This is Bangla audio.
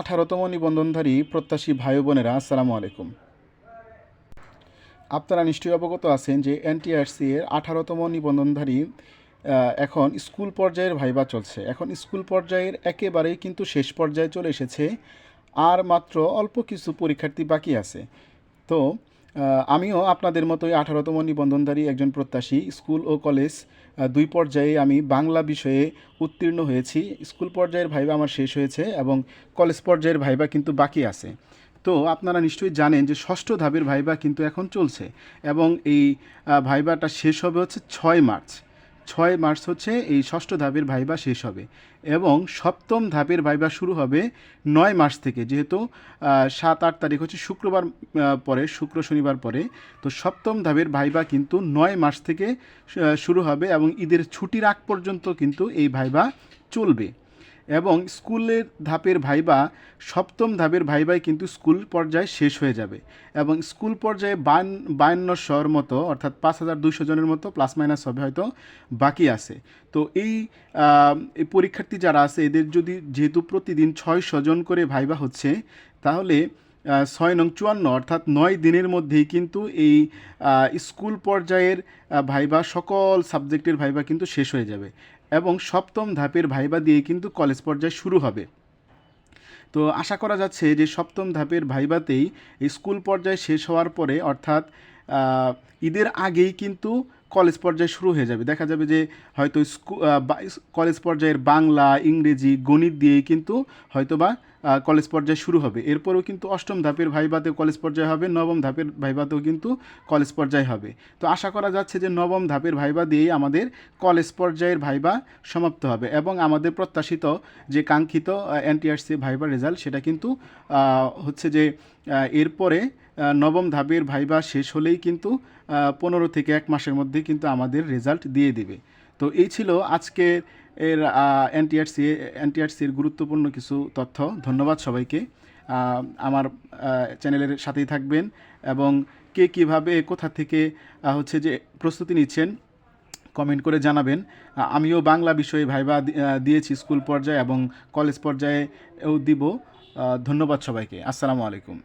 আঠারোতম নিবন্ধনধারী প্রত্যাশী ভাই বোনেরা, আসসালামু আলাইকুম। আপনারা নিশ্চয়ই অবগত আছেন যে এনটিআরসি এর আঠারোতম নিবন্ধনধারী এখন স্কুল পর্যায়ের ভাইবা চলছে। এখন স্কুল পর্যায়ের একেবারেই কিন্তু শেষ পর্যায়ে চলে এসেছে, আর মাত্র অল্প কিছু পরীক্ষার্থী বাকি আছে। তো আমিও আপনাদের মতোই আঠারোতম নিবন্ধনধারী একজন প্রত্যাশী। স্কুল ও কলেজ দুই পর্যায়ে আমি বাংলা বিষয়ে উত্তীর্ণ হয়েছি। স্কুল পর্যায়ের ভাইবা আমার শেষ হয়েছে এবং কলেজ পর্যায়ের ভাইবা কিন্তু বাকি আছে। তো আপনারা নিশ্চয়ই জানেন যে ষষ্ঠ ধাপের ভাইবা কিন্তু এখন চলছে এবং এই ভাইবাটা শেষ হবে হচ্ছে ছয় মার্চ। ছয় মার্চ হচ্ছে এই ষষ্ঠ ধাপের ভাইবা শেষ হবে এবং সপ্তম ধাপের ভাইবা শুরু হবে নয় মার্চ থেকে, যেহেতু সাত আট তারিখ হচ্ছে শুক্রবার পরে, শুক্র শনিবার পরে। তো সপ্তম ধাপের ভাইবা কিন্তু নয় মার্চ থেকে শুরু হবে এবং ঈদের ছুটির আগ পর্যন্ত কিন্তু এই ভাইবা চলবে। এবং স্কুলের ধাপের ভাইবা, সপ্তম ধাপের ভাইবাই কিন্তু স্কুল পর্যায়ে শেষ হয়ে যাবে এবং স্কুল পর্যায়ে বান বায়ান্নশোর মতো, অর্থাৎ পাঁচ হাজার দুইশো জনের মতো প্লাস মাইনাস হবে হয়তো বাকি আছে। তো এই পরীক্ষার্থী যারা আছে, এদের যদি যেহেতু প্রতিদিন ছয়শো জন করে ভাইবা হচ্ছে, তাহলে ছয় নং চুয়ান্ন, অর্থাৎ নয় দিনের মধ্যেই কিন্তু এই স্কুল পর্যায়ের ভাইবা, সকল সাবজেক্টের ভাইবা কিন্তু শেষ হয়ে যাবে। এবং সপ্তম ধাপের ভাইবা দিয়ে কিন্তু কলেজ পর্যায়ে শুরু হবে। তো আশা করা যাচ্ছে যে সপ্তম ধাপের ভাইবাতেই স্কুল পর্যায়ে শেষ হওয়ার পরে অর্থাৎ ঈদের আগেই কিন্তু কলেজ পর্যায়ে শুরু হয়ে যাবে। দেখা যাবে যে হয়তো কলেজ পর্যায়ের বাংলা, ইংরেজি, গণিত দিয়েই কিন্তু হয়তোবা কলেজ পর্যায়ে শুরু হবে। এরপরেও কিন্তু অষ্টম ধাপের ভাইবাতেও কলেজ পর্যায়ে হবে, নবম ধাপের ভাইবাতেও কিন্তু কলেজ পর্যায়ে হবে। তো আশা করা যাচ্ছে যে নবম ধাপের ভাইবা দিয়েই আমাদের কলেজ পর্যায়ের ভাইবা সমাপ্ত হবে এবং আমাদের প্রত্যাশিত যে কাঙ্ক্ষিত এনটিআরসি ভাইবা রেজাল্ট সেটা কিন্তু হচ্ছে যে এরপরে নবম ধাপের ভাইবা শেষ হলেই কিন্তু পনেরো থেকে এক মাসের মধ্যে কিন্তু আমাদের রেজাল্ট দিয়ে দিবে। তো এই ছিল আজকে এর এনটিআরসি এনটিআরসির গুরুত্বপূর্ণ কিছু তথ্য। ধন্যবাদ সবাইকে। আমার চ্যানেলের সাথেই থাকবেন এবং কে কীভাবে, কোথা থেকে হচ্ছে যে প্রস্তুতি নিচ্ছেন কমেন্ট করে জানাবেন। আমিও বাংলা বিষয়ে ভাইবা দিয়েছি স্কুল পর্যায়ে এবং কলেজ পর্যায়েও দিব। ধন্যবাদ সবাইকে। আসসালামু আলাইকুম।